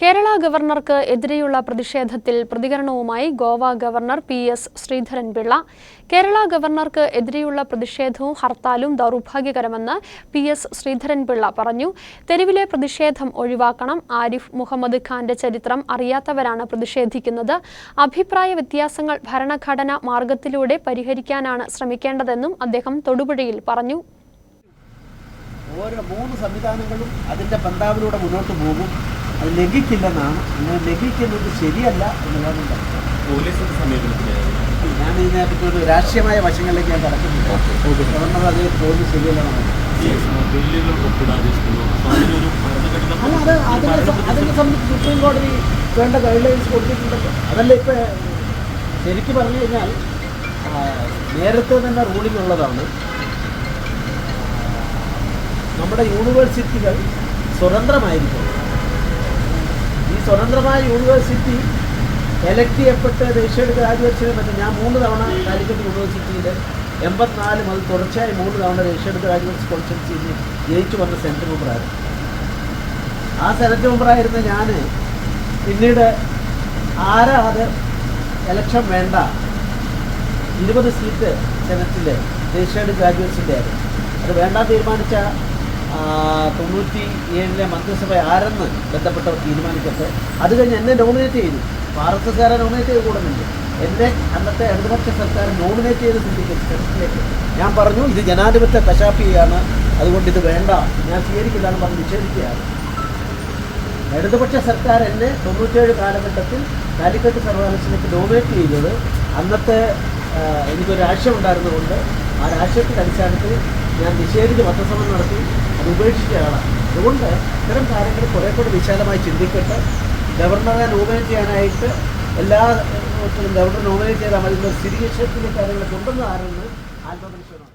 കേരള ഗവർണർക്ക് എതിരെയുള്ള പ്രതിഷേധത്തിൽ പ്രതികരണവുമായി Goa governor P S Sreedharan Pillai. Kerala ഗവർണർക്ക് എതിരെയുള്ള പ്രതിഷേധവും ഹർത്താലും ദൗർഭാഗ്യകരമെന്ന് പി എസ് ശ്രീധരൻപിള്ള പറഞ്ഞു. തെരുവിലെ പ്രതിഷേധം ഒഴിവാക്കണം. ആരിഫ് മുഹമ്മദ് ഖാന്റെ ചരിത്രം അറിയാത്തവരാണ് പ്രതിഷേധിക്കുന്നത്. അഭിപ്രായ വ്യത്യാസങ്ങൾ ഭരണഘടന മാർഗത്തിലൂടെ പരിഹരിക്കാനാണ് ശ്രമിക്കേണ്ടതെന്നും അദ്ദേഹം തൊടുപുഴയിൽ പറഞ്ഞു. ഓരോ മൂന്ന് സംവിധാനങ്ങളും അതിന്റെ പന്താവിലൂടെ മുന്നോട്ട് പോകും. അത് ലംഘിക്കില്ലെന്നാണ്. അങ്ങനെ ലംഘിക്കുന്നത് ശരിയല്ല എന്നുള്ളതാണ് ഞാൻ ഇതിനെപ്പറ്റി ഒരു രാഷ്ട്രീയമായ വശങ്ങളിലേക്ക് ഞാൻ കടക്കുന്നില്ല. ഗവർണർ അത് തോന്നി ശരിയല്ലെന്നാണ് അല്ല അത് അതിനെ അതിനെ സംബന്ധിച്ച് സുപ്രീം കോടതി വേണ്ട ഗൈഡ് ലൈൻസ് കൊടുത്തിട്ടുണ്ടല്ലോ അതല്ല ഇപ്പം ശരിക്കും പറഞ്ഞു കഴിഞ്ഞാൽ നേരത്തെ തന്നെ റൂളിംഗ് ഉള്ളതാണ് നമ്മുടെ യൂണിവേഴ്സിറ്റികൾ സ്വതന്ത്രമായിരിക്കും സ്വതന്ത്രമായ യൂണിവേഴ്സിറ്റി എലക്ട് ചെയ്യപ്പെട്ട് ദേശീയ ഗ്രാജുവേറ്റ്സിനെ പറ്റി ഞാൻ മൂന്ന് തവണ കാലിക്കറ്റ് യൂണിവേഴ്സിറ്റിയിൽ എൺപത്തിനാല് മുതൽ തുടർച്ചയായി മൂന്ന് തവണ ദേശീയ ഗ്രാജുവേറ്റ്സ് കോൺസ്റ്റൻസിയിൽ ജയിച്ചു വന്ന സെനറ്റ് മെമ്പറായിരുന്നു ആ സെനറ്റ് മെമ്പറായിരുന്ന ഞാൻ പിന്നീട് ആരാ അത് എലക്ഷൻ വേണ്ട ഇരുപത് സീറ്റ് സെനറ്റിൽ ദേശീയ ഗ്രാജുവേറ്റ്സിന്റെ ആയിരുന്നു. അത് വേണ്ട തീരുമാനിച്ച തൊണ്ണൂറ്റി ഏഴിലെ മന്ത്രിസഭ ആരെന്ന് ബന്ധപ്പെട്ടവർ തീരുമാനിക്കട്ടെ. അത് കഴിഞ്ഞ് എന്നെ നോമിനേറ്റ് ചെയ്തു. ആർ എസ് എസ്കാരെ നോമിനേറ്റ് ചെയ്ത് കൂടുന്നുണ്ട്. എന്നെ അന്നത്തെ ഇടതുപക്ഷ സർക്കാർ നോമിനേറ്റ് ചെയ്ത് സിദ്ധിക്കും ഞാൻ പറഞ്ഞു ഇത് ജനാധിപത്യ കശാപ്പിയാണ്. അതുകൊണ്ട് ഇത് വേണ്ട. ഞാൻ സ്വീകരിക്കില്ലാന്ന് പറഞ്ഞ് നിഷേധിക്കുകയാണ്. ഇടതുപക്ഷ സർക്കാർ എന്നെ തൊണ്ണൂറ്റേഴ് കാലഘട്ടത്തിൽ കാലിക്കറ്റ് സർവകലാശാലയ്ക്ക് നോമിനേറ്റ് ചെയ്തത്. അന്നത്തെ എനിക്കൊരു രാഷ്ട്രീയം ഉണ്ടായിരുന്നതുകൊണ്ട് ആ രാഷ്ട്രീയത്തിന്റെ അടിസ്ഥാനത്തിൽ ഞാൻ നിഷേധിച്ച് പത്രസമരം നടത്തി അത് ഉപേക്ഷിച്ചയാളാണ് അതുകൊണ്ട് ഇത്തരം കാര്യങ്ങൾ കുറെ കൂടി വിശാലമായി ചിന്തിക്കട്ടെ. ഗവർണറെ നോമിനേറ്റ് ചെയ്യാനായിട്ട് എല്ലാ ഗവർണർ നോമിനേറ്റ് ചെയ്താൽ മതി. സ്ഥിരീകരിച്ചിട്ടുള്ള കാര്യങ്ങളൊക്കെ ഉണ്ടെന്ന് ആരെന്ന് ആത്മപരിശോധന?